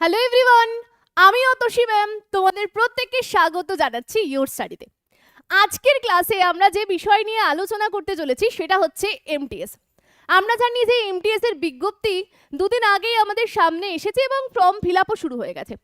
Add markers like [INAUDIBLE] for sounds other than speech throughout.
Hello everyone আমি Atasi ma'am তোমাদের প্রত্যেককে স্বাগত জানাচ্ছি ইয়োর স্টাডিতে আজকের ক্লাসে আমরা যে বিষয় নিয়ে আলোচনা করতে চলেছি, সেটা হচ্ছে এমটিএস আমরা জানি যে এমটিএস এর বিজ্ঞপ্তি দুদিন আগেই আমাদের সামনে এসেছে এবং ফর্ম ফিল আপও শুরু হয়ে গেছে।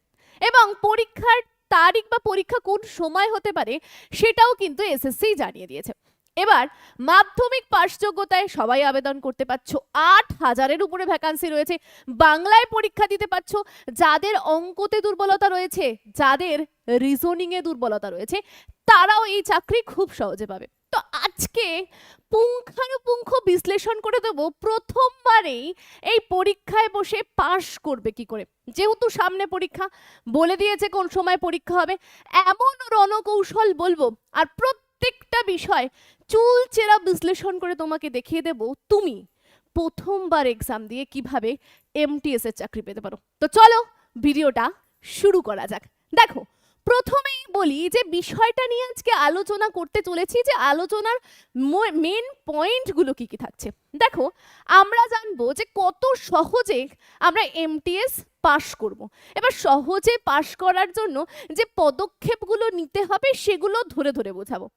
এবং পরীক্ষার তারিখ বা পরীক্ষা কোন সময় হতে পারে, সেটাও কিন্তু এসএসসি জানিয়ে দিয়েছে। এবার মাধ্যমিক পাশ যোগ্যতায় সবাই আবেদন করতে পারছ। আট হাজারের উপরে ভ্যাকান্সি রয়েছে। বাংলায় পরীক্ষা দিতে পারছ। যাদের অঙ্কতে দুর্বলতা রয়েছে, যাদের রিজনিংয়ে দুর্বলতা রয়েছে, তারাও এই চাকরি খুব সহজে পাবে। তো আজকে পুঙ্খানুপুঙ্খ বিশ্লেষণ করে দেবো। প্রথমবারেই এই পরীক্ষায় বসে পাশ করবে কি করে? যেহেতু সামনে পরীক্ষা, বলে দিয়েছে কোন সময় পরীক্ষা হবে। এমন রণকৌশল বলব। আর প্রত্যেকটা বিষয় চুল চেরা বিশ্লেষণ করে তোমাকে দেখিয়ে দেব। তুমি প্রথমবার এক্সাম দিয়ে কীভাবে এমটিএস এর চাকরি পেতে পারো। তো চলো ভিডিওটা শুরু করা যাক। দেখো, প্রথমেই বলি যে বিষয়টা নিয়ে আজকে আলোচনা করতে চলেছি যে আলোচনার মেন পয়েন্টগুলো কি কি থাকছে। দেখো, আমরা জানব যে কত সহজে আমরা এমটিএস পাশ করব। এবার সহজে পাশ করার জন্য যে পদক্ষেপগুলো নিতে হবে সেগুলো ধরে ধরে বোঝাবো।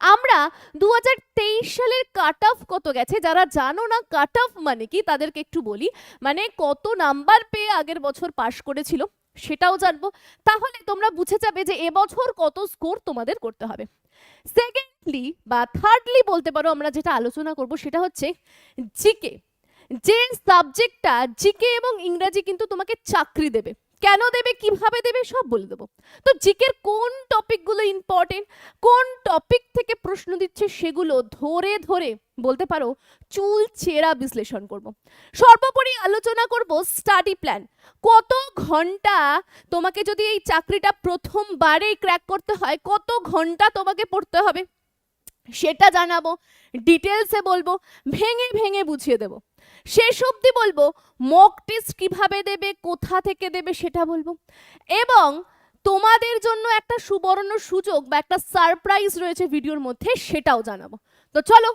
আমরা দু হাজার তেইশ সালের কাট অফ কত গেছে? যারা জানো না কাট অফ মানে কি? তাদেরকে একটু বলি। মানে কত নাম্বার পেয়ে আগের বছর পাশ করেছিল, সেটাও জানব। তাহলে তোমরা বুঝে যাবে যে এবছর কত স্কোর তোমাদের করতে হবে। সেকেন্ডলি বা থার্ডলি বলতে পারো আমরা যেটা আলোচনা করব, সেটা হচ্ছে জিকে যে সাবজেক্টটা জিকে এবং ইংরাজি কিন্তু তোমাকে চাকরি দেবে। কেন দেবে, কীভাবে দেবে, সব বলে দেবো। তো জিকের কোন টপিকগুলো ইম্পর্টেন্ট কোন টপিক থেকে প্রশ্ন দিচ্ছে সেগুলো ধরে ধরে, বলতে পারো, চুল চেরা বিশ্লেষণ করব। সর্বোপরি আলোচনা করব স্টাডি প্ল্যান কত ঘণ্টা তোমাকে যদি এই চাকরিটা প্রথমবারেই ক্র্যাক করতে হয়, কত ঘণ্টা তোমাকে পড়তে হবে? সেটা জানাব ডিটেলসে বলব, ভেঙে ভেঙে বুঝিয়ে দেবো। শেষ অবধি বলব মক টেস্ট কীভাবে দেবে, কোথা থেকে দেবে সেটা বলব। এবং তোমাদের জন্য একটা সুবর্ণ সুযোগ বা একটা সারপ্রাইজ রয়েছে ভিডিওর মধ্যে সেটাও জানাব। তো চলো,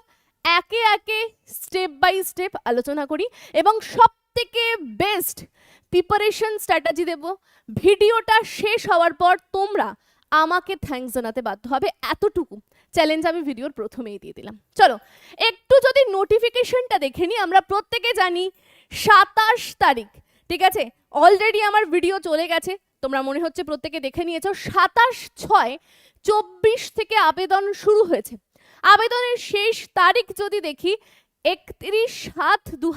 একে একে স্টেপ বাই স্টেপ আলোচনা করি এবং সব থেকে বেস্ট প্রিপারেশন স্ট্র্যাটাজি দেব ভিডিওটা শেষ হওয়ার পর তোমরা আমাকে থ্যাঙ্কস জানাতে বাধ্য হবে এতটুকু। চ্যালেঞ্জ আমি ভিডিওর প্রথমেই দিয়ে দিলাম। চলো, একটু যদি নোটিফিকেশনটা দেখে নিই, আমরা প্রত্যেকে জানি সাতাশ তারিখ, ঠিক আছে? অলরেডি আমার ভিডিও চলে গেছে। তোমরা মনে হচ্ছে প্রত্যেকে দেখে নিয়েছো, সাতাশ ছয় চব্বিশ থেকে আবেদন শুরু হয়েছে। আবেদনের শেষ তারিখ যদি দেখি, একত্রিশ সাত দু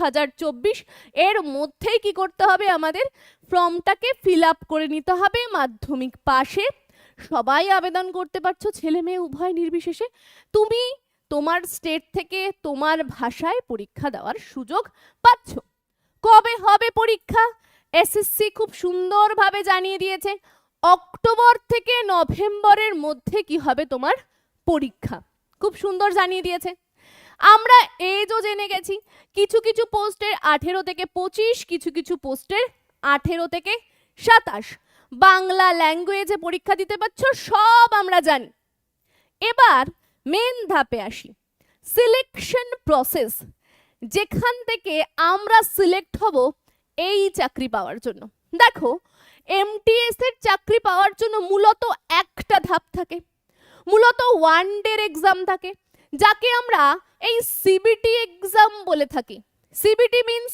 এর মধ্যেই কি করতে হবে আমাদের? ফর্মটাকে ফিল আপ করে নিতে হবে মাধ্যমিক পাশে সবাই আবেদন করতে পারছ, ছেলে মেয়ে উভয় নির্বিশেষে। তুমি তোমার স্টেট থেকে তোমার ভাষায় পরীক্ষা দেওয়ার সুযোগ পাচ্ছ। কবে হবে পরীক্ষা? এসএসসি খুব সুন্দরভাবে জানিয়ে দিয়েছে, অক্টোবর থেকে নভেম্বরের মধ্যে কি হবে তোমার পরীক্ষা? খুব সুন্দর জানিয়ে দিয়েছে। আমরা এজও জেনে গেছি, কিছু কিছু পোস্টের আঠেরো থেকে পঁচিশ, কিছু কিছু পোস্টের আঠেরো থেকে সাতাশ। বাংলা ল্যাঙ্গুয়েজে পরীক্ষা দিতে পারছ, সব আমরা জানি। এবার মেন ধাপে আসি। সিলেকশন প্রসেস যেখান থেকে আমরা সিলেক্ট হব এই চাকরি পাওয়ার জন্য। দেখো এমটিএস এর চাকরি পাওয়ার জন্য মূলত একটা ধাপ থাকে। মূলত ওয়ান ডের এক্সাম থাকে, যাকে আমরা এই সিবিটি এক্সাম বলে থাকি। CBT means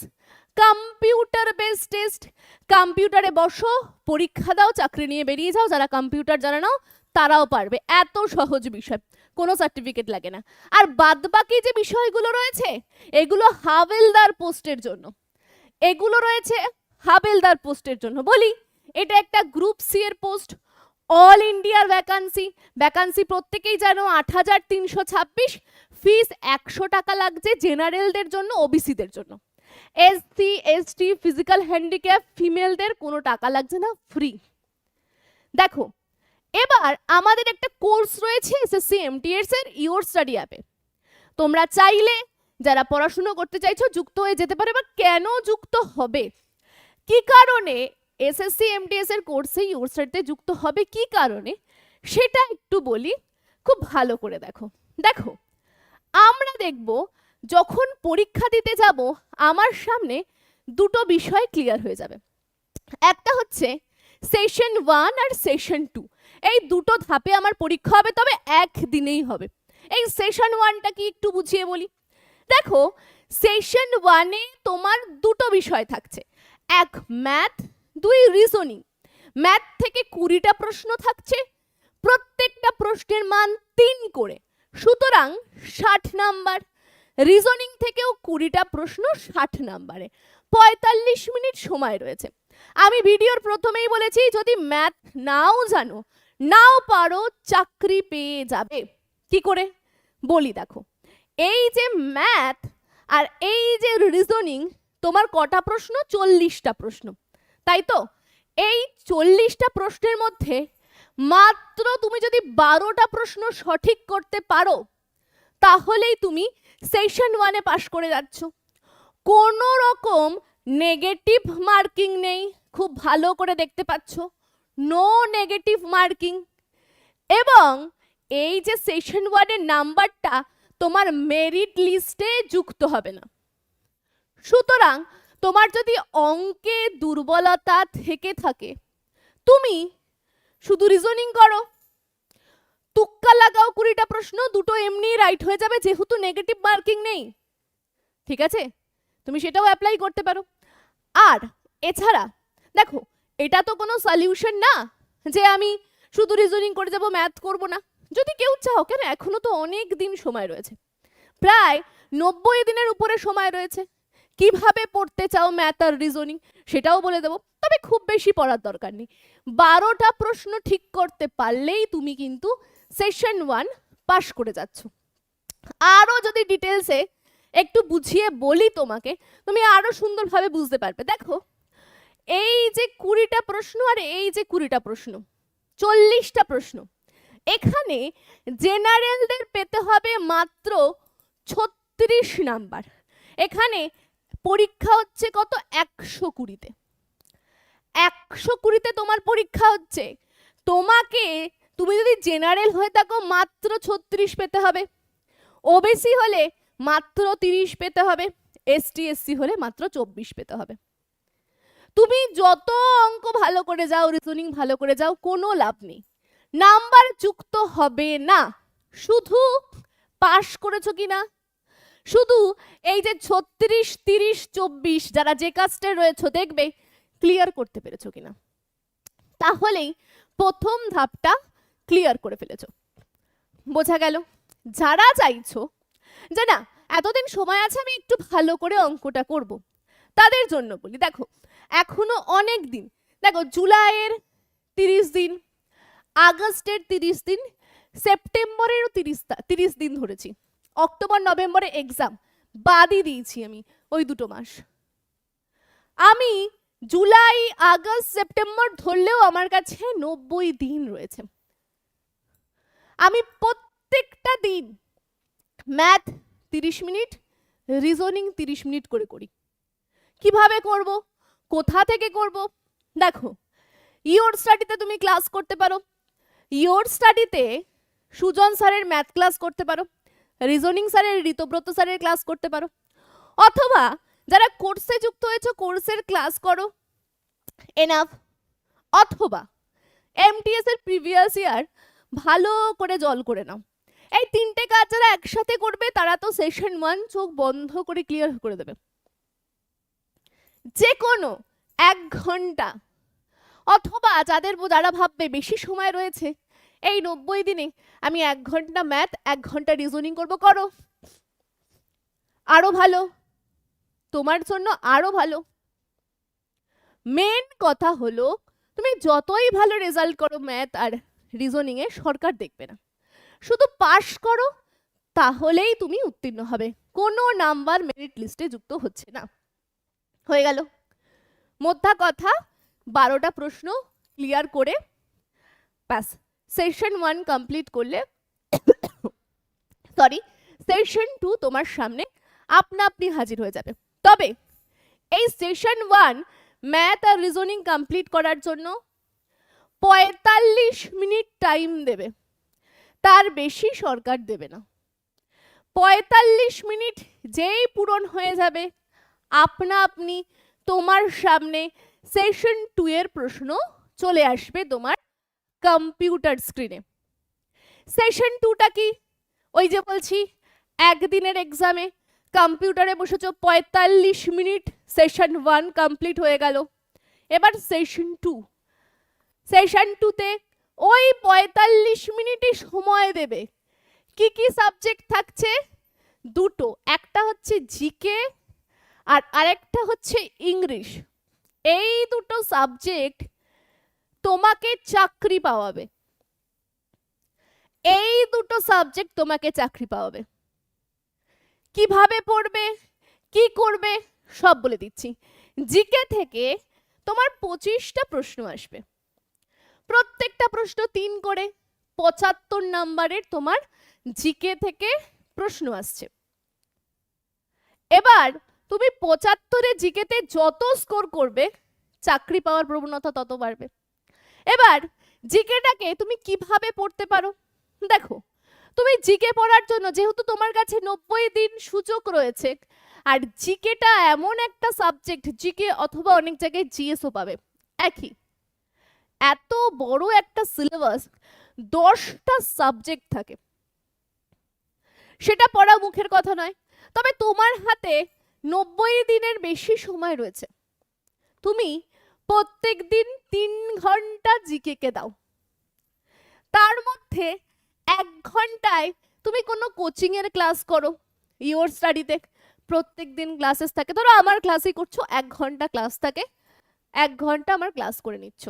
computer based test কম্পিউটারে বসো, পরীক্ষা দাও, চাকরি নিয়ে বেরিয়ে যাও, যারা কম্পিউটার জানে নাও, তারাও পারবে। এত সহজ বিষয়, কোনো সার্টিফিকেট লাগে না। আর বাদবাকি যে বিষয়গুলো রয়েছে, এগুলো হাবেলদার পোস্টের জন্য। এগুলো রয়েছে হাবেলদার পোস্টের জন্য। বলি, এটা একটা গ্রুপ সি এর পোস্ট অল ইন্ডিয়ার ভ্যাকান্সি ভ্যাকান্সি প্রত্যেকেই জানো আট হাজার তিনশো ছাব্বিশ। ফিস একশো টাকা লাগছে জেনারেলদের জন্য ওবিসিদের জন্য। এসসি এসটি ফিজিক্যাল হ্যান্ডিক্যাপ ফিমেলদের কোনো টাকা লাগছে না ফ্রি দেখো, এবার আমাদের একটা কোর্স রয়েছে এসএসসি এমটিএস এর ইওর স্টাডি অ্যাপে তোমরা চাইলে যারা পড়াশুনো করতে চাইছো, যুক্ত হয়ে যেতে পারে বা কেন যুক্ত হবে? কি কারণে এসএসসি এমটিএস এর কোর্সে ইওর স্টাডিতে যুক্ত হবে? কি কারণে? সেটা একটু বলি, খুব ভালো করে দেখো। দেখো, আমরা দেখব যখন পরীক্ষা দিতে যাব, আমার সামনে দুটো বিষয় ক্লিয়ার হয়ে যাবে। একটা হচ্ছে সেশন ওয়ান আর সেশন টু এই দুটো ধাপে আমার পরীক্ষা হবে, তবে একদিনেই হবে। এই সেশন ওয়ানটা কি একটু বুঝিয়ে বলি? দেখো সেশন ওয়ানে তোমার দুটো বিষয় থাকছে। এক ম্যাথ দুই রিজনিং ম্যাথ থেকে কুড়িটা প্রশ্ন থাকছে, প্রত্যেকটা প্রশ্নের মান তিন করে। সুতরাং ষাট নাম্বার। রিজনিং থেকেও কুড়িটা প্রশ্ন ষাট নাম্বারে। পঁয়তাল্লিশ মিনিট সময় রয়েছে। আমি ভিডিওর প্রথমেই বলেছি, যদি ম্যাথ নাও জানো, নাও পারো, চাকরি পেয়ে যাবে। কি করে? বলি দেখো। এই যে ম্যাথ আর এই যে রিজনিং তোমার কটা প্রশ্ন? চল্লিশটা প্রশ্ন। তাই তো? এই চল্লিশটা প্রশ্নের মধ্যে মাত্র তুমি যদি বারোটা প্রশ্ন সঠিক করতে পারো, তাহলেই তুমি সেশন ওয়ানে পাশ করে যাচ্ছ। কোনো রকম নেগেটিভ মার্কিং নেই। খুব ভালো করে দেখতে পাচ্ছ। নো নেগেটিভ মার্কিং এবং এই যে সেশন ওয়ানের নাম্বারটা তোমার মেরিট লিস্টে যুক্ত হবে না। সুতরাং তোমার যদি অঙ্কে দুর্বলতা থেকে থাকে, তুমি শুধু রিজনিং করো। তুক্কা লাগাও কুড়িটা প্রশ্ন, দুটো এমনি রাইট হয়ে যাবে, যেহেতু নেগেটিভ মার্কিং নেই। ঠিক আছে? তুমি সেটাও অ্যাপ্লাই করতে পারো। আর এছাড়া, দেখো, এটা তো কোনো সলিউশন না যে আমি শুধু রিজনিং করে যাব ম্যাথ করব না। যদি কেউ চাও, কেন এখনও তো অনেক দিন সময় রয়েছে। প্রায় নব্বই দিনের উপরে সময় রয়েছে। কীভাবে পড়তে চাও ম্যাথ আর রিজনিং সেটাও বলে দেবো। তবে খুব বেশি পড়ার দরকার নেই। বারোটা প্রশ্ন ঠিক করতে পারলেই তুমি কিন্তু সেশন ওয়ান পাশ করে যাচ্ছ। আরও যদি ডিটেলসে একটু বুঝিয়ে বলি তোমাকে, তুমি আরও সুন্দরভাবে বুঝতে পারবে। দেখো, এই যে কুড়িটা প্রশ্ন আর এই যে কুড়িটা প্রশ্ন, চল্লিশটা প্রশ্ন, এখানে জেনারেলদের পেতে হবে মাত্র ছত্রিশ নাম্বার। এখানে পরীক্ষা হচ্ছে কত? একশো কুড়িতে। একশো কুড়িতে তোমার পরীক্ষা হচ্ছে। তোমাকে তুমি যদি জেনারেল হয়ে থাকো, মাত্র ছত্রিশ পেতে হবে। ওবিসি হলে মাত্র তিরিশ পেতে হবে এসটি এসসি হলে মাত্র চব্বিশ পেতে হবে। তুমি যত অঙ্ক ভালো করে যাও রিজনিং ভালো করে যাও, কোনো লাভ নেই। নাম্বার যুক্ত হবে না। শুধু পাশ করেছ কি না শুধু এই যে ছত্রিশ, তিরিশ, চব্বিশ, যারা যে কাস্টে রয়েছে, দেখবে ক্লিয়ার করতে পেরেছ কিনা? তাহলেই প্রথম ধাপটা ক্লিয়ার করে ফেলেছো। বোঝা গেল, যারা চাইছো যে না, এতদিন সময় আছে আমি একটু ভালো করে অঙ্কটা করব, তাদের জন্য বলি। দেখো, এখনও অনেক দিন, দেখো, জুলাইয়ের তিরিশ দিন, আগস্টের তিরিশ দিন, সেপ্টেম্বরেরও তিরিশ তিরিশ দিন ধরেছি। অক্টোবর, নভেম্বরে এক্সাম বাদই দিয়েছি আমি ওই দুটো মাস। আমি জুলাই, আগস্ট, সেপ্টেম্বর ধরলেও আমার কাছে নব্বই দিন রয়েছে। আমি প্রত্যেকটা দিন ম্যাথ তিরিশ মিনিট রিজনিং তিরিশ মিনিট করে করি। কীভাবে করব? কোথা থেকে করব? দেখো ইওর স্টাডিতে তুমি ক্লাস করতে পারো। ইওর স্টাডিতে সুজন স্যারের ম্যাথ ক্লাস করতে পারো। রিজনিং স্যারের, ঋতব্রত স্যারের ক্লাস করতে পারো। অথবা যারা কোর্সে যুক্ত হয়েছে কোর্সের ক্লাস করো। এনাফ অথবা এমটিএস এর প্রিভিয়াস ইয়ার ভালো করে জল করে নাও। এই তিনটে কাজ যারা একসাথে করবে, তারা তো সেশন ওয়ান চোখ বন্ধ করে ক্লিয়ার করে দেবে। যে কোনো এক ঘণ্টা অথবা যাদের যারা ভাববে বেশি সময় রয়েছে, এই নব্বই দিনে আমি এক ঘণ্টা ম্যাথ এক ঘণ্টা রিজনিং করব, করো। আরও ভালো, তোমার জন্য আরও ভালো। মেন কথা হলো, তুমি যতই ভালো রেজাল্ট করো ম্যাথ আর রিজনিং এ সরকার দেখবে না। শুধু পাশ করো, তাহলেই তুমি উত্তীর্ণ হবে। কোনো নাম্বার মেরিট লিস্টে যুক্ত হচ্ছে না। হয়ে গেল। মোদ্দা কথা, বারোটা প্রশ্ন ক্লিয়ার করে ব্যাস। সেশন ওয়ান কমপ্লিট করলে সরি সেশন টু তোমার সামনে আপনা আপনি হাজির হয়ে যাবে। তবে, এই সেশন ওয়ান ম্যাথ আর রিজনিং কমপ্লিট করার জন্য পঁয়তাল্লিশ মিনিট টাইম দেবে। তার বেশি সরকার দেবে না। পঁয়তাল্লিশ মিনিট যেই পূরণ হয়ে যাবে, আপনা আপনি তোমার সামনে সেশন টু এর প্রশ্ন চলে আসবে তোমার কম্পিউটার স্ক্রিনে। সেশন টুটা কি? ওই যে বলছি, একদিনের এক্সামে কম্পিউটারে বসেছো, পঁয়তাল্লিশ মিনিট সেশন ওয়ান কমপ্লিট হয়ে গেল। এবার সেশন টু। সেশন টুতে ওই পঁয়তাল্লিশ মিনিটই সময় দেবে। কি কি সাবজেক্ট থাকছে? দুটো। একটা হচ্ছে জিকে আর আরেকটা হচ্ছে ইংলিশ এই দুটো সাবজেক্ট তোমাকে চাকরি পাওয়াবে। এই দুটো সাবজেক্ট তোমাকে চাকরি পাওয়াবে। কীভাবে পড়বে? কি করবে? সব বলে দিচ্ছি। জিকে থেকে তোমার পঁচিশটা প্রশ্ন আসবে। প্রত্যেকটা প্রশ্ন তিন করে। পঁচাত্তর নাম্বারের তোমার জিকে থেকে প্রশ্ন আসছে। এবার তুমি পঁচাত্তরে জিকেতে যত স্কোর করবে, চাকরি পাওয়ার প্রবণতা তত বাড়বে। এবার জিকেটাকে তুমি কীভাবে পড়তে পারো? দেখো, তুমি জিকে পড়ার জন্য যেহেতু তোমার কাছে নব্বই দিন সুযোগ রয়েছে, আর জিকেটা এমন একটা সাবজেক্ট, জিকে অথবা অনেক জায়গায় জিএসও পাবে। একই এত বড় একটা সিলেবাস দশটা সাবজেক্ট থাকে। সেটা পড়া মুখের কথা নয়, তবে তোমার হাতে নব্বই দিনের বেশি সময় রয়েছে। তুমি প্রত্যেক দিন তিন ঘণ্টা জিকেকে দাও। তার মধ্যে এক ঘন্টায় তুমি কোনো কোচিং এর ক্লাস করো ইওর স্টাডিতে প্রত্যেক দিন ক্লাসেস থাকে। ধরো আমার ক্লাসই করছ, এক ঘণ্টা ক্লাস থাকে। এক ঘণ্টা আমার ক্লাস করে নিচ্ছ।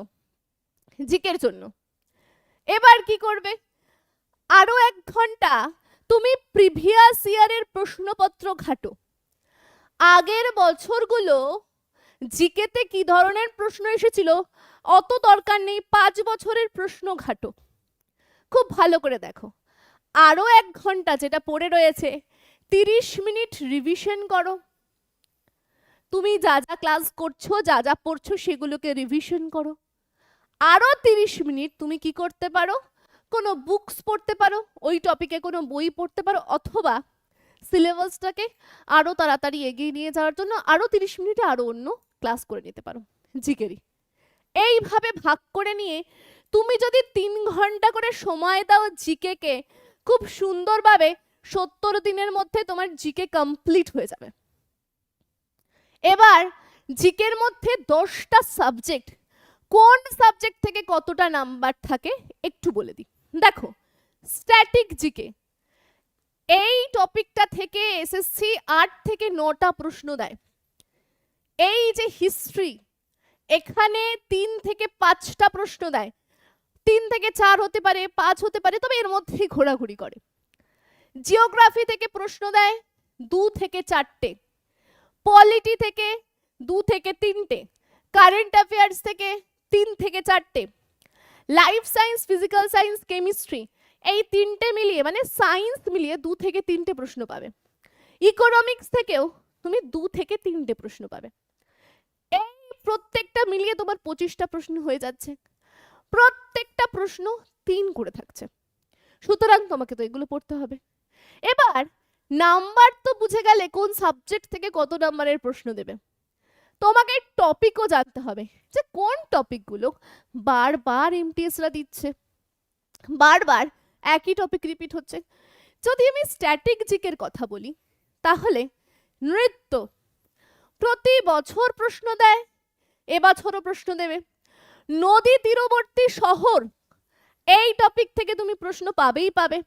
জিকের জন্য। এবার কি করবে? আরও এক ঘণ্টা তুমি প্রিভিয়াস ইয়ারের প্রশ্নপত্র ঘাটো। আগের বছরগুলো জিকেতে কি ধরনের প্রশ্ন এসেছিল? অত দরকার নেই, পাঁচ বছরের প্রশ্ন ঘাটো। খুব ভালো করে দেখো। আরও এক ঘণ্টা যেটা পড়ে রয়েছে, তিরিশ মিনিট রিভিশন করো। তুমি যা যা ক্লাস করছ, যা যা পড়ছো, সেগুলোকে রিভিশন করো। আরও তিরিশ মিনিট তুমি কি করতে পারো? কোনো বুকস পড়তে পারো? ওই টপিকে কোনো বই পড়তে পারো? অথবা সিলেবাসটাকে আরও তাড়াতাড়ি এগিয়ে নিয়ে যাওয়ার জন্য আরও তিরিশ মিনিটে আরও অন্য ক্লাস করে নিতে পারো। জিকেরই এইভাবে ভাগ করে নিয়ে তুমি যদি তিন ঘণ্টা করে সময় দাও জিকেকে, খুব সুন্দরভাবে সত্তর দিনের মধ্যে তোমার জিকে কমপ্লিট হয়ে যাবে। এবার জিকের মধ্যে দশটা সাবজেক্ট কোন সাবজেক্ট থেকে কতটা নাম্বার থাকে একটু বলে দিই। দেখো স্ট্যাটিক জিকে এই টপিকটা থেকে এসএসসি আট থেকে নটা প্রশ্ন দেয়। এই যে হিস্ট্রি এখানে তিন থেকে পাঁচটা প্রশ্ন দেয়। তিন থেকে চার হতে পারে, পাঁচ হতে পারে, তবে এর মধ্যেই ঘোরাঘুরি করে। জিওগ্রাফি থেকে প্রশ্ন দেয়, দু থেকে চারটে। পলিটি থেকে দু থেকে তিনটে। কারেন্ট অ্যাফেয়ার্স থেকে তিন থেকে চারটে। Life science physical science chemistry এই তিনটে মিলিয়ে মানে সায়েন্স মিলিয়ে দু থেকে তিনটে প্রশ্ন পাবে। ইকোনমিক্স থেকেও তুমি দু থেকে তিনটে প্রশ্ন পাবে। এই প্রত্যেকটা মিলিয়ে তোমার পঁচিশটা প্রশ্ন হয়ে যাচ্ছে। প্রত্যেকটা প্রশ্ন তিন করে থাকছে। সুতরাং তোমাকে তো এগুলো পড়তে হবে। এবার নাম্বার তো বুঝে গেলে কোন সাবজেক্ট থেকে কত নাম্বারের প্রশ্ন দেবে। তোমাকে টপিকও জানতে হবে। যে কোন টপিকগুলো বারবার এমটিএসরা দিচ্ছে। বারবার একই টপিক রিপিট হচ্ছে। যদি আমি স্ট্যাটিক জিকের কথা বলি, তাহলে নৃত্য প্রতি বছর প্রশ্ন দেয়, এবছরও প্রশ্ন দেবে। নদী তীরবর্তী শহর, এই টপিক থেকে তুমি প্রশ্ন পাবেই পাবে।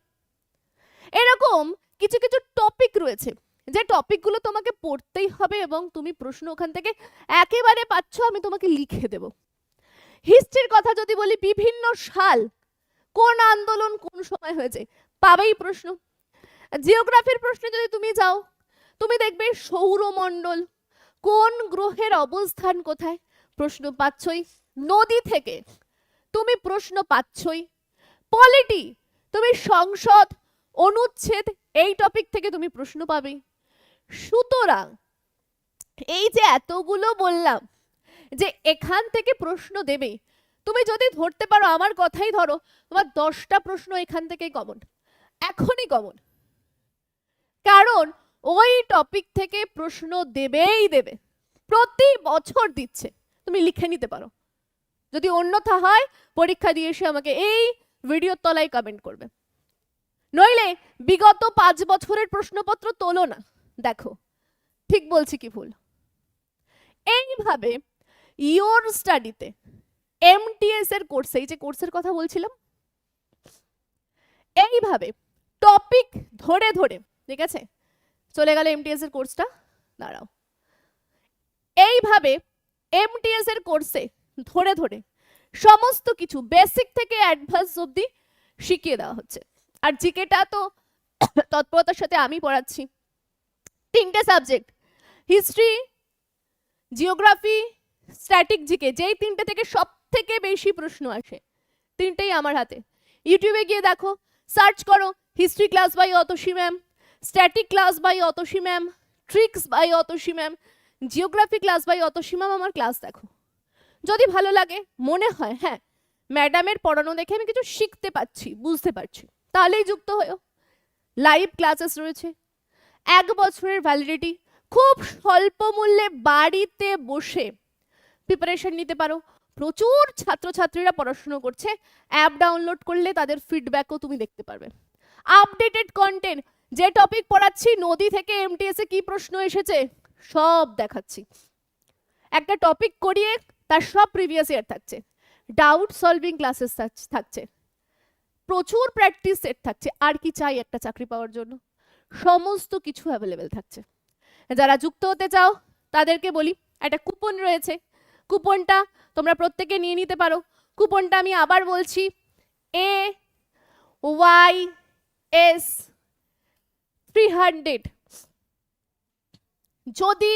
এরকম কিছু কিছু টপিক রয়েছে। যে টপিকগুলো তোমাকে পড়তেই হবে এবং তুমি প্রশ্ন ওখান থেকে একেবারে পাচ্ছ, আমি তোমাকে লিখে দেব। হিস্ট্রির কথা যদি বলি, বিভিন্ন সাল কোন আন্দোলন কোন সময় হয়েছে? পাবেই প্রশ্ন। জিওগ্রাফির প্রশ্নে যদি তুমি যাও, তুমি দেখবে সৌরমণ্ডল কোন গ্রহের অবস্থান কোথায়? প্রশ্ন পাচ্ছই। নদী থেকে তুমি প্রশ্ন পাচ্ছই। পলিটি, তুমি সংসদ, অনুচ্ছেদ, এই টপিক থেকে তুমি প্রশ্ন পাবে। সুতরাং এই যে এতগুলো বললাম যে এখান থেকে প্রশ্ন দেবে, তুমি যদি ধরতে পারো আমার কথাই ধরো, তোমার দশটা প্রশ্ন এখান থেকেই কমন এখনই কমন কারণ ওই টপিক থেকে প্রশ্ন দেবেই দেবে। প্রতি বছর দিচ্ছে। তুমি লিখে নিতে পারো। যদি অন্যথা হয়, পরীক্ষা দিয়ে এসে আমাকে এই ভিডিওর তলায় কমেন্ট করবে। নইলে বিগত পাঁচ বছরের প্রশ্নপত্র তোলো না। দেখো, ঠিক বলছি কি ভুল? এইভাবে ইয়োর স্টাডিতে এমটিএস এর কোর্সে এই যে কোর্সের কথা বলছিলাম, এইভাবে টপিক ধরে ধরে, ঠিক আছে? চলে গেল এমটিএস এর কোর্সটা দাঁড়াও। এইভাবে এমটিএস এর কোর্সে ধরে ধরে সমস্ত কিছু বেসিক থেকে অ্যাডভান্স অবধি শিখিয়ে দেওয়া হচ্ছে। আর জিকেটা তো [COUGHS] তৎপরতার সাথে আমি পড়াচ্ছি। তিনটে subject history geography static GK যেই তিনটে থেকে সব থেকে বেশি প্রশ্ন আসে, তিনটেই আমার হাতে। ইউটিউবে গিয়ে দেখো সার্চ করো history class by Atasi ma'am static class by Atasi ma'am tricks by Atasi ma'am geography class by Atasi ma'am আমার ক্লাস দেখো। যদি ভালো লাগে, মনে হয় হ্যাঁ ম্যাডামের পড়ানো দেখে আমি কিছু শিখতে পারছি, বুঝতে পারছি। তাহলেই যুক্ত হয়েও লাইভ ক্লাসেস রয়েছে। এক বছরের ভ্যালিডিটি খুব স্বল্প মূল্যে বাড়িতে বসে প্রিপারেশন নিতে পারো। প্রচুর ছাত্রছাত্রীরা পড়াশুনো করছে অ্যাপ ডাউনলোড করলে তাদের ফিডব্যাকও তুমি দেখতে পারবে। আপডেটেড কন্টেন্ট যে টপিক পড়াচ্ছি, নদী থেকে এমটিএস এ কি প্রশ্ন এসেছে, সব দেখাচ্ছি। একটা টপিক করিয়ে তার সব প্রিভিয়াস ইয়ার থাকছে। ডাউট সলভিং ক্লাসেস থাকছে। প্রচুর প্র্যাকটিস সেট থাকছে। আর কি চাই একটা চাকরি পাওয়ার জন্য? সমস্ত কিছু অ্যাভেলেবেল থাকছে। যারা যুক্ত হতে চাও, তাদেরকে বলি, একটা কুপন রয়েছে। কুপনটা তোমরা প্রত্যেকে নিয়ে নিতে পারো। কুপনটা আমি আবার বলছি A Y S three hundred যদি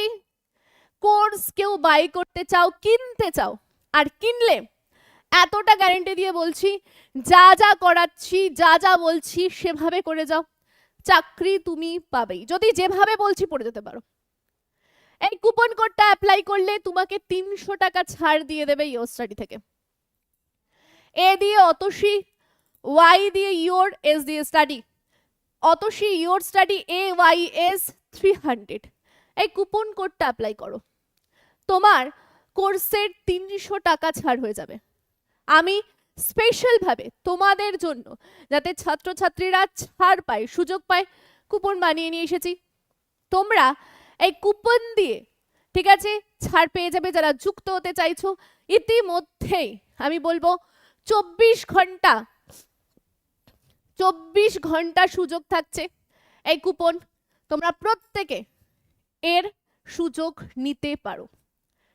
কোর্স কেউ বাই করতে চাও, কিনতে চাও, আর কিনলে, এতটা গ্যারেন্টি দিয়ে বলছি, যা যা করাচ্ছি, যা যা বলছি, সেভাবে করে যাও। চাকরি তুমি পাবেই। যদি যেভাবে বলছি পড়ে যেতে পারো। এই কুপন কোডটা অ্যাপ্লাই করলে তোমাকে তিনশো টাকা ছাড় দিয়ে দেবে ইও স্টাডি থেকে। এ দিয়ে অতসী ওয়াই দিয়ে ইওর এস দিয়ে study Atasi your study A Y S three hundred এই কুপন কোডটা অ্যাপ্লাই করো। তোমার কোর্সের তিনশো টাকা ছাড় হয়ে যাবে। আমি স্পেশালভাবে তোমাদের জন্য যাতে ছাত্রছাত্রীরা ছাড় পায়, সুযোগ পায়, কুপন বানিয়ে নিয়ে এসেছি। তোমরা এই কুপন দিয়ে, ঠিক আছে, ছাড় পেয়ে যাবে যারা যুক্ত হতে চাইছো। ইতিমধ্যেই আমি বলব চব্বিশ ঘণ্টা চব্বিশ ঘণ্টা সুযোগ থাকছে এই কুপন। তোমরা প্রত্যেকে এর সুযোগ নিতে পারো,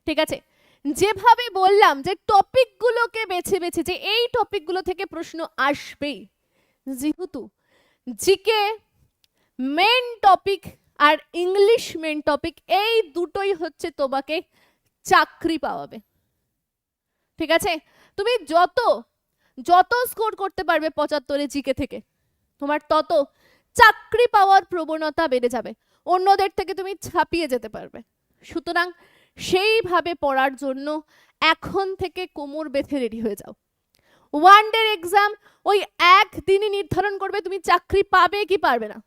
ঠিক আছে? যেভাবে বললাম যে টপিকগুলোকে বেছে বেছে, যে এই টপিকগুলো থেকে প্রশ্ন আসবেই। যেহেতু জিকে মেন টপিক আর ইংলিশ মেন টপিক এই দুটোই হচ্ছে তোমাকে চাকরি পাওয়াবে। ঠিক আছে? তুমি যত যত স্কোর করতে পারবে পঁচাত্তরে জিকে থেকে, তোমার তত চাকরি পাওয়ার প্রবণতা বেড়ে যাবে। অন্যদের থেকে তুমি ছাপিয়ে যেতে পারবে। সুতরাং সেইভাবে পড়ার জন্য এখন থেকে কোমর বেঁধে রেডি হয়ে যাও। ওয়ান ডের এক্সাম ওই একদিনই নির্ধারণ করবে তুমি চাকরি পাবে কি পারবে না।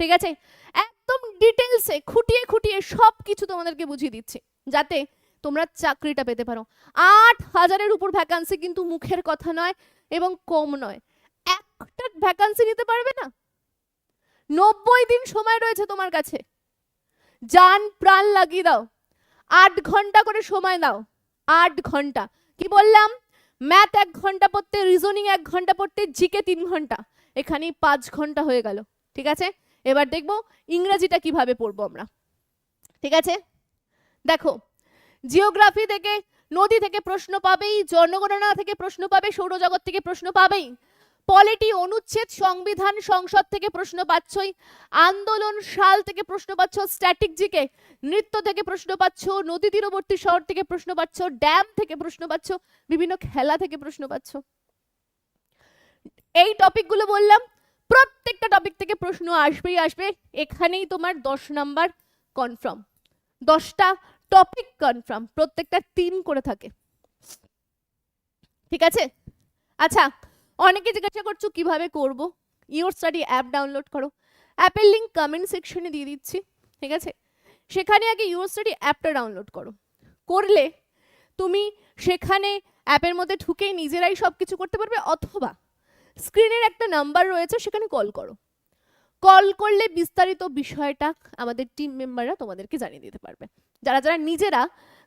ঠিক আছে? একদম ডিটেলসে খুঁটিয়ে খুঁটিয়ে সব কিছু তোমাদেরকে বুঝিয়ে দিচ্ছি, যাতে তোমরা চাকরিটা পেতে পারো। আট হাজারের উপর ভ্যাকান্সি কিন্তু মুখের কথা নয় এবং কম নয়। একটা ভ্যাকান্সি নিতে পারবে না? নব্বই দিন সময় রয়েছে তোমার কাছে। যান, প্রাণ লাগিয়ে দাও। আট ঘণ্টা করে সময় দাও। আট ঘণ্টা। কি বললাম? ম্যাথ এক ঘণ্টা পড়তে, রিজনিং এক ঘণ্টা পড়তে, জিকে তিন ঘণ্টা। এখানেই পাঁচ ঘণ্টা হয়ে গেল। ঠিক আছে? এবার দেখব ইংরেজিটা কীভাবে পড়ব আমরা। ঠিক আছে? দেখো, জিওগ্রাফি থেকে নদী থেকে প্রশ্ন পাবেই, জনগণনা থেকে প্রশ্ন পাবে, সৌরজগৎ থেকে প্রশ্ন পাবেই। পলিটি অনুচ্ছেদ সংবিধান সংসদ থেকে প্রশ্ন পাচ্ছই, আন্দোলন সাল থেকে প্রশ্ন পাচ্ছ স্ট্যাটিক জিকে নৃত্য থেকে প্রশ্ন পাচ্ছ, নদী তীরবর্তী শহর থেকে প্রশ্ন পাচ্ছ ড্যাম থেকে প্রশ্ন পাচ্ছ, বিভিন্ন খেলা থেকে প্রশ্ন পাচ্ছ। এই টপিকগুলো বললাম, প্রত্যেকটা টপিক থেকে প্রশ্ন আসবেই আসবে, এখানেই তোমার দশ নাম্বার কনফার্ম দশটা টপিক কনফার্ম প্রত্যেকটা তিন করে থাকে। ঠিক আছে? আচ্ছা অনেকে জিজ্ঞাসা করছ, কীভাবে করব? ইওর স্টাডি অ্যাপ ডাউনলোড করো। অ্যাপের লিঙ্ক কমেন্ট সেকশনে দিয়ে দিচ্ছি, ঠিক আছে? সেখানে আগে ইওর স্টাডি অ্যাপটা ডাউনলোড করো। করলে তুমি সেখানে অ্যাপের মধ্যে ঢুকেই নিজেরাই সব কিছু করতে পারবে, অথবা স্ক্রিনের একটা নাম্বার রয়েছে, সেখানে কল করো। কল করলে বিস্তারিত বিষয়টা আমাদের টিম মেম্বাররা তোমাদেরকে জানিয়ে দিতে পারবে। যারা যারা নিজেরা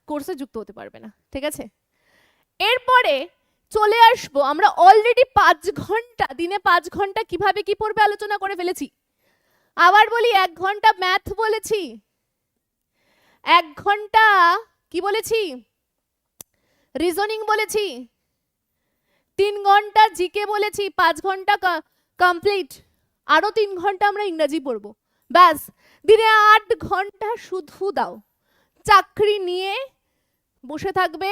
কোর্সে যুক্ত হতে পারবে না, ঠিক আছে? এরপরে চলে আসব। আমরা অলরেডি পাঁচ ঘণ্টা, দিনে পাঁচ ঘণ্টা কীভাবে কি পড়বে আলোচনা করে ফেলেছি। আবার বলি এক ঘণ্টা ম্যাথ বলেছি। এক ঘণ্টা কি বলেছি? রিজনিং বলেছি। তিন ঘণ্টা জিকে বলেছি, পাঁচ ঘণ্টা কমপ্লিট আরও তিন ঘণ্টা আমরা ইংরাজি পড়ব। ব্যাস, দিনে আট ঘণ্টা শুধু দাও। চাকরি নিয়ে বসে থাকবে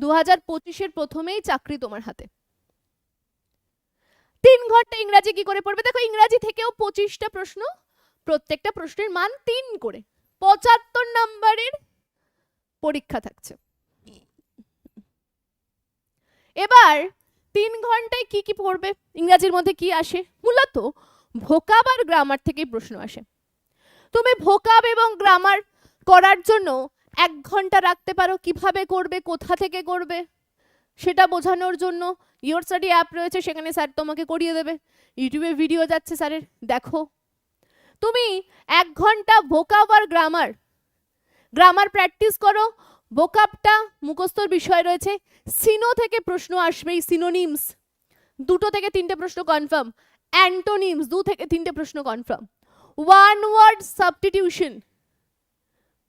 দু হাজার পঁচিশের প্রথমেই চাকরি তোমার হাতে। তিন ঘণ্টা ইংরাজি কি করে পড়বে? দেখো, ইংরাজি থেকেও পঁচিশটা প্রশ্ন, প্রত্যেকটা প্রশ্নের মান তিন করে। পঁচাত্তর নাম্বারের পরীক্ষা থাকছে। এবার তিন ঘন্টায় কি কি পড়বে? ইংরাজির মধ্যে কি আসে? মূলত ভোকাব আর গ্রামার থেকেই প্রশ্ন আসে। তুমি ভোকাব এবং গ্রামার করার জন্য এক ঘণ্টা রাখতে পারো, কীভাবে করবে, কোথা থেকে করবে, সেটা বোঝানোর জন্য ইয়োর স্টাডি অ্যাপ রয়েছে, সেখানে স্যার তোমাকে করিয়ে দেবে। ইউটিউবে ভিডিও যাচ্ছে স্যারের, দেখো। তুমি এক ঘণ্টা ভোকাব আর গ্রামার গ্রামার প্র্যাকটিস করো ভোকাবটা মুখস্থর বিষয় রয়েছে সিনো থেকে প্রশ্ন আসবেই সিনোনিমস দুটো থেকে তিনটে প্রশ্ন কনফার্ম অ্যান্টোনিমস দু থেকে তিনটে প্রশ্ন কনফার্ম ওয়ান ওয়ার্ড সাবস্টিটিউশন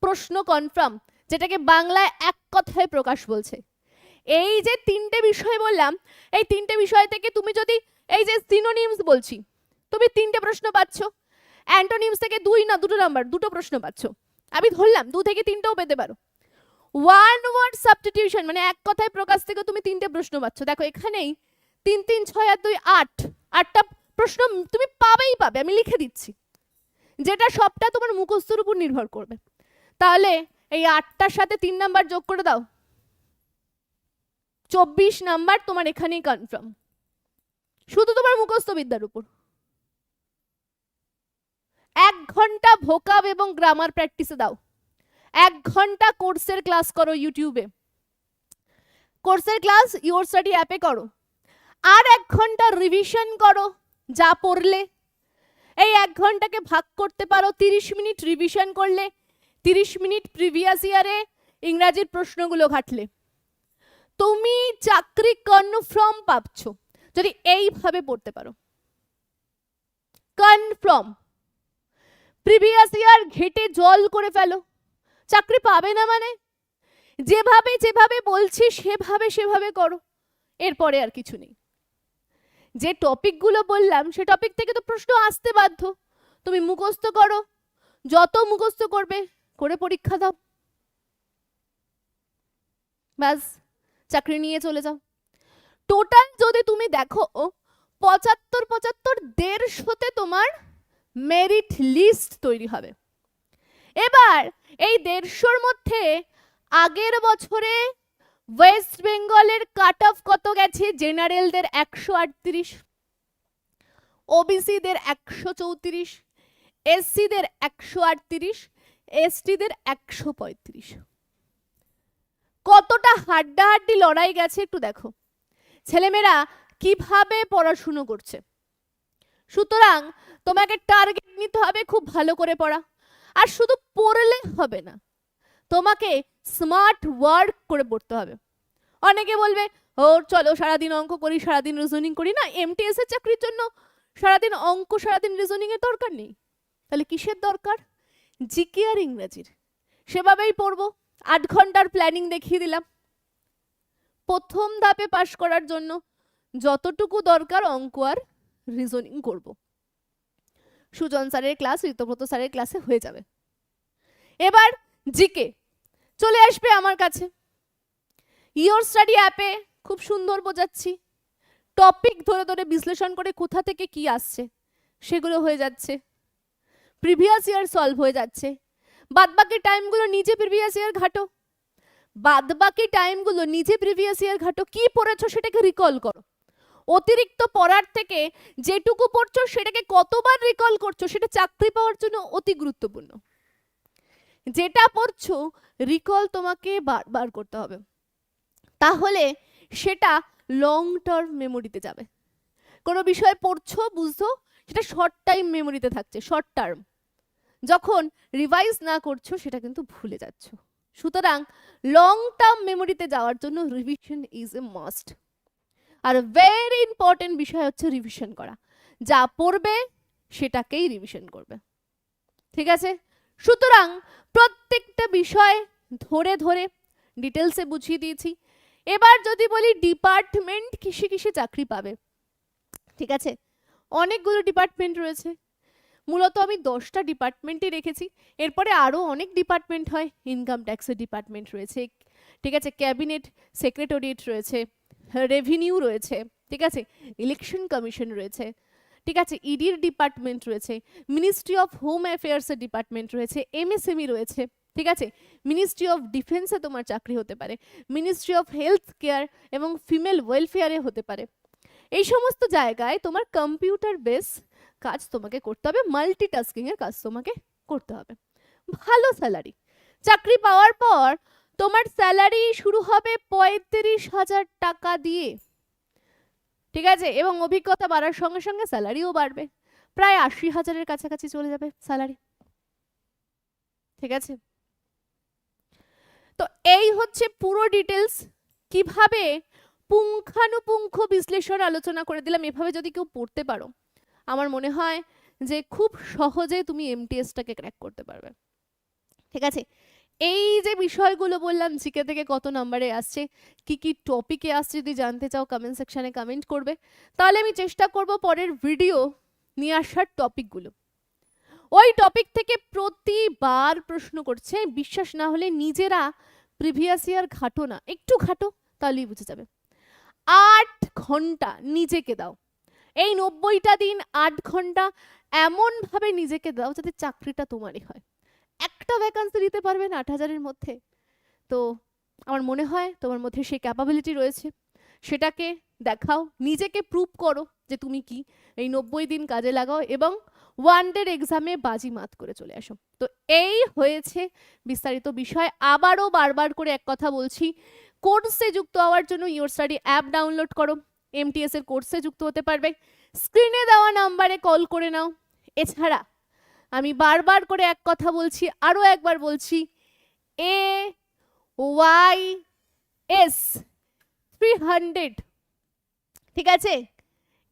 প্রশ্ন কনফার্ম যেটাকে বাংলায় এক কথায় প্রকাশ বলছে। এই যে তিনটে বিষয় বললাম, এই তিনটে বিষয় থেকে তুমি যদি এই যে সিনোনিমস বলছি, তুমি তিনটে প্রশ্ন পাচ্ছ। অ্যান্টোনিমস থেকে দুই না দুটো নাম্বার দুটো প্রশ্ন পাচ্ছ। আমি ধরলাম, দু থেকে তিনটেও পেতে পারো। ওয়ান ওয়ার্ড সাবস্টিটিউশন মানে এক কথায় প্রকাশ থেকে তুমি তিনটে প্রশ্ন পাচ্ছ। দেখো, এখানেই তিন তিন, ছয় আর দুই, আট। আটটা প্রশ্ন তুমি পাবেই পাবে, আমি লিখে দিচ্ছি। যেটা সবটা তোমার মুখস্থর উপর নির্ভর করবে। তাহলে এই আটটার সাথে তিন নাম্বার যোগ করে দাও। চব্বিশ নাম্বার তোমার এখানেই কনফার্ম শুধু তোমার মুখস্থ বিদ্যার উপর। এক ঘণ্টা ভোকাব এবং গ্রামার প্র্যাকটিসে দাও। এক ঘণ্টা কোর্সের ক্লাস করো ইউটিউবে কোর্সের ক্লাস ইউর স্টাডি অ্যাপে করো। আর এক ঘণ্টা রিভিশন করো যা পড়লে। এই এক ঘন্টাকে ভাগ করতে পারো তিরিশ মিনিট রিভিশন করলে। তিরিশ মিনিট প্রিভিয়াস ইয়ারে ইংরাজির প্রশ্নগুলো ঘাটলে। তুমি চাকরি কনফার্ম পাচ্ছ, যদি এইভাবে পড়তে পারো। কনফার্ম প্রিভিয়াস ইয়ার ঘেটে জল করে ফেলো। চাকরি পাবে না মানে? যেভাবে যেভাবে বলছি, সেভাবে সেভাবে করো। এরপরে আর কিছু নেই। যে টপিকগুলো বললাম, সে টপিক থেকে তো প্রশ্ন আসতে বাধ্য। তুমি মুখস্থ করো। যত মুখস্থ করবে করে পরীক্ষা দাও। ব্যাস, চাকরি নিয়ে চলে যাও। টোটাল যদি তুমি দেখো, পঁচাত্তর পঁচাত্তর, দেড়শোতে তোমার মেরিট লিস্ট তৈরি হবে। এবার এই দেড়শোর মধ্যে আগের বছরে ওয়েস্ট বেঙ্গলের কাট অফ কত গেছে? জেনারেলদের একশো আটত্রিশ ওবিসিদের একশো চৌত্রিশ এসসিদের একশো আটত্রিশ এসটিদের একশো পঁয়ত্রিশ। কতটা হাড্ডাহাড্ডি লড়াই গেছে একটু দেখো। ছেলেমেয়েরা কীভাবে পড়াশুনো করছে? সুতরাং তোমাকে টার্গেট নিতে হবে খুব ভালো করে পড়া। আর শুধু পড়লে হবে না, তোমাকে স্মার্ট ওয়ার্ক করে পড়তে হবে। অনেকে বলবে, ও চলো সারাদিন অঙ্ক করি, সারাদিন রিজনিং করি। না এমটিএস এর চাকরির জন্য সারাদিন অঙ্ক, সারাদিন রিজনিং এর দরকার নেই। তাহলে কিসের দরকার? জিকে আর ইংরাজির। সেভাবেই পড়ব। আট ঘণ্টার প্ল্যানিং দেখিয়ে দিলাম। প্রথম ধাপে পাশ করার জন্য যতটুকু দরকার অঙ্ক আর রিজনিং করব। সুজন স্যারের ক্লাস ঋতব্রত স্যারের ক্লাসে হয়ে যাবে। এবার জিকে চলে আসবে আমার কাছে। ইয়োর স্টাডি অ্যাপে খুব সুন্দর বোঝাচ্ছি। টপিক ধরে ধরে বিশ্লেষণ করে কোথা থেকে কি আসছে, সেগুলো হয়ে যাচ্ছে। প্রিভিয়াস ইয়ার সলভ হয়ে যাচ্ছে। বাদবাকি টাইমগুলো নিজে প্রিভিয়াস ইয়ার ঘাটো। বাদবাকি টাইমগুলো নিজে প্রিভিয়াস ইয়ার ঘাটো। কি পড়েছো সেটাকে রিকল করো। অতিরিক্ত পড়ার থেকে যেটুকু পড়ছো সেটাকে কতবার রিকল করছ সেটা চাকরি পাওয়ার জন্য অতি গুরুত্বপূর্ণ। যেটা পড়ছো রিকল তোমাকে বারবার করতে হবে। তাহলে সেটা লং টার্ম মেমোরিতে যাবে। কোনো বিষয় পড়ছো, বুঝছ, সেটা শর্ট টাইম মেমোরিতে থাকছে শর্ট টার্ম যখন রিভাইজ না করছ, সেটা কিন্তু ভুলে যাচ্ছ। সুতরাং লং টার্ম মেমোরিতে যাওয়ার জন্য রিভিশন ইজ এ মাস্ট আর ভেরি ইম্পর্টেন্ট বিষয় হচ্ছে রিভিশন করা। যা পড়বে, সেটাকেই রিভিশন করবে। ঠিক আছে? সুতরাং, প্রত্যেকটা বিষয় ধরে ধরে ডিটেলসে বুঝিয়ে দিয়েছি। এবার যদি বলি ডিপার্টমেন্ট কিসে কিসে চাকরি পাবে? ঠিক আছে? অনেকগুলো ডিপার্টমেন্ট রয়েছে। মূলত আমি দশটা ডিপার্টমেন্টই রেখেছি। এরপরে আরও অনেক ডিপার্টমেন্ট হয়। ইনকাম ট্যাক্সের ডিপার্টমেন্ট রয়েছে। ঠিক আছে, ক্যাবিনেট সেক্রেটারিয়েট রয়েছে, রেভিনিউ রয়েছে, ঠিক আছে, ইলেকশন কমিশন রয়েছে, ঠিক আছে, ইডির ডিপার্টমেন্ট রয়েছে, মিনিস্ট্রি অফ হোম অ্যাফেয়ার্সের ডিপার্টমেন্ট রয়েছে, এমএসএমই রয়েছে, ঠিক আছে, মিনিস্ট্রি অফ ডিফেন্সে তোমার চাকরি হতে পারে, মিনিস্ট্রি অফ হেলথ কেয়ার এবং ফিমেল ওয়েলফেয়ারে হতে পারে। এই সমস্ত জায়গায় তোমার কম্পিউটার বেস কাজ তোমাকে করতে হবে মাল্টিটাস্কিং এর কাজ তোমাকে করতে হবে। ভালো স্যালারি চাকরি পাওয়ার পর তোমার স্যালারি শুরু হবে পঁয়ত্রিশ হাজার টাকা দিয়ে। ঠিক আছে? এবং অভিজ্ঞতা বাড়ার সঙ্গে সঙ্গে স্যালারিও বাড়বে। প্রায় আশি হাজারের কাছাকাছি চলে যাবে স্যালারি ঠিক আছে? তো এই হচ্ছে পুরো ডিটেলস কীভাবে পুঙ্খানুপুঙ্খ বিশ্লেষণ আলোচনা করে দিলাম, এভাবে যদি কেউ পড়তে পারো। আমার মনে হয় যে খুব সহজে তুমি এমটিএসটাকে ক্র্যাক করতে পারবে। ঠিক আছে? এই যে বিষয়গুলো বললাম, জিকে থেকে কত নম্বরে আসছে, কি কি টপিকে আসছে যদি জানতে চাও কমেন্ট সেকশানে কমেন্ট করবে। তাহলে আমি চেষ্টা করব পরের ভিডিও নিয়ে আসার টপিকগুলো ওই টপিক থেকে প্রতিবার প্রশ্ন করছে, বিশ্বাস না হলে নিজেরা প্রিভিয়াস ইয়ার ঘাটো না। একটু ঘাটো, তাহলেই বুঝে যাবে। আট ঘণ্টা নিজেকে দাও। এই নব্বইটা দিন আট ঘণ্টা এমনভাবে নিজেকে দাও যাতে চাকরিটা তোমারই হয়। একটা ভ্যাকান্সি দিতে পারবে না আট হাজারের মধ্যে। তো আমার মনে হয় তোমার মধ্যে সেই ক্যাপাবিলিটি রয়েছে। সেটাকে দেখাও, নিজেকে প্রুভ করো যে তুমি কি। এই নব্বই দিন কাজে লাগাও এবং ওয়ান ডের এক্সামে বাজি মাত করে চলে আসো। তো এই হয়েছে বিস্তারিত বিষয়। আবারও বারবার করে এক কথা বলছি, কোর্সে যুক্ত হওয়ার জন্য ইয়োর স্টাডি অ্যাপ ডাউনলোড করো। এমটিএস এর কোর্সে যুক্ত হতে পারবে। স্ক্রিনে দেওয়া নাম্বারে কল করে নাও। এছাড়া আমি বারবার করে এক কথা বলছি আরও একবার বলছি। A Y S three hundred ঠিক আছে?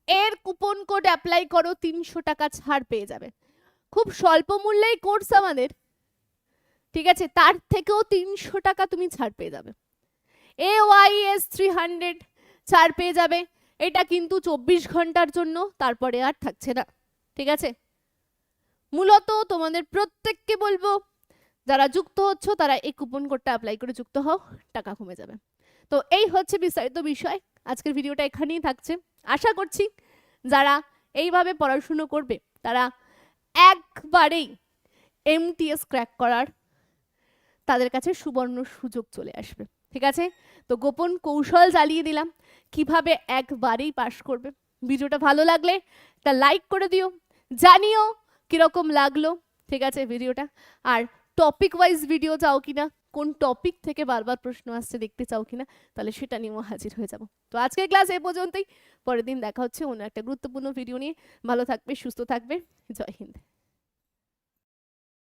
এর কুপন কোড অ্যাপ্লাই করো, তিনশো টাকা ছাড় পেয়ে যাবে। খুব স্বল্প মূল্যেই কোর্স আমাদের। ঠিক আছে? তার থেকেও তিনশো টাকা তুমি ছাড় পেয়ে যাবে। A Y S three hundred ছাড় পেয়ে যাবে। এটা কিন্তু চব্বিশ ঘণ্টার জন্য, তারপরে আর থাকছে না। ঠিক আছে? মূলত তোমাদের প্রত্যেককে বলব, যারা যুক্ত হচ্ছ, তারা এই কুপন কোডটা অ্যাপ্লাই করে যুক্ত হও, টাকা কমে যাবে। তো এই হচ্ছে বিস্তারিত বিষয়। আজকের ভিডিওটা এখানেই থাকছে। আশা করছি যারা এইভাবে পড়াশুনো করবে, তারা একবারেই এমটিএস ক্র্যাক করার তাদের কাছে সুবর্ণ সুযোগ চলে আসবে। ঠিক আছে? তো গোপন কৌশল চালিয়ে দিলাম। কীভাবে একবারেই পাশ করবে? ভিডিওটা ভালো লাগলে তা লাইক করে দিও। জানিও কীরকম লাগল, ঠিক আছে, ভিডিওটা। আর টপিক ওয়াইজ ভিডিও চাও কিনা, কোন টপিক থেকে বারবার প্রশ্ন আসছে দেখতে চাও কিনা, তাহলে সেটা নিয়েও হাজির হয়ে যাব। তো আজকের ক্লাস এ পর্যন্তই। পরের দিন দেখা হচ্ছে অন্য একটা গুরুত্বপূর্ণ ভিডিও নিয়ে। ভালো থাকবে, সুস্থ থাকবে। জয় হিন্দ।